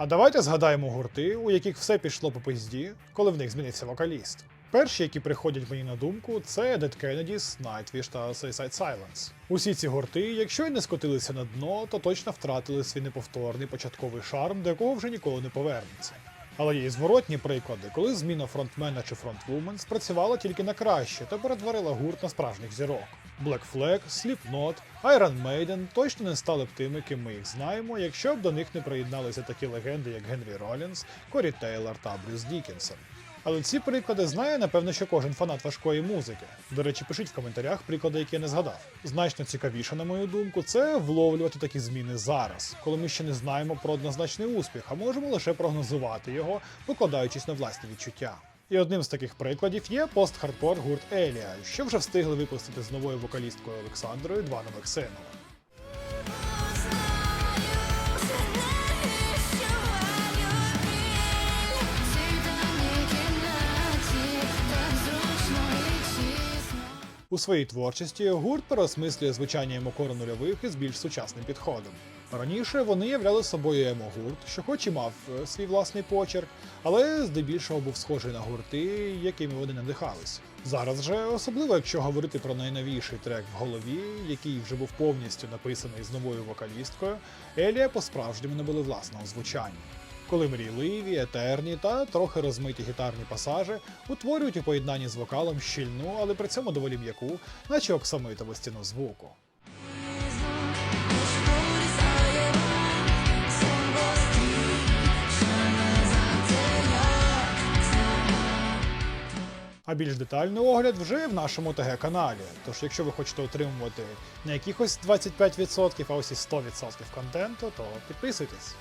А давайте згадаємо гурти, у яких все пішло по пизді, коли в них змінився вокаліст. Перші, які приходять мені на думку, це Dead Kennedys, Nightwish та Suicide Silence. Усі ці гурти, якщо й не скотилися на дно, то точно втратили свій неповторний початковий шарм, до якого вже ніколи не повернеться. Але є й зворотні приклади, коли зміна фронтмена чи фронтвумен спрацювала тільки на краще та перетворила гурт на справжніх зірок. Black Flag, Slipknot, Iron Maiden точно не стали б тими, ким ми їх знаємо, якщо б до них не приєдналися такі легенди, як Генрі Ролінс, Корі Тейлор та Брюс Дікінсон. Але ці приклади знає, напевно, що кожен фанат важкої музики. До речі, пишіть в коментарях приклади, які я не згадав. Значно цікавіше, на мою думку, це вловлювати такі зміни зараз, коли ми ще не знаємо про однозначний успіх, а можемо лише прогнозувати його, покладаючись на власні відчуття. І одним з таких прикладів є пост-хардкор гурт Елія, що вже встигли випустити з новою вокалісткою Олександрою два нових сингли. У своїй творчості гурт переосмислює звучання емокору нульових із більш сучасним підходом. Раніше вони являли собою емо-гурт, що хоч і мав е, свій власний почерк, але здебільшого був схожий на гурти, якими вони надихалися. Зараз же, особливо якщо говорити про найновіший трек в голові, який вже був повністю написаний з новою вокалісткою, Елія по-справжньому не були власного звучання коли мрійливі, етерні та трохи розмиті гітарні пасажі утворюють у поєднанні з вокалом щільну, але при цьому доволі м'яку, наче оксамитову стіну звуку. А більш детальний огляд вже в нашому ТГ-каналі. Тож, якщо ви хочете отримувати не якихось 25%, а ось і 100% контенту, то підписуйтесь.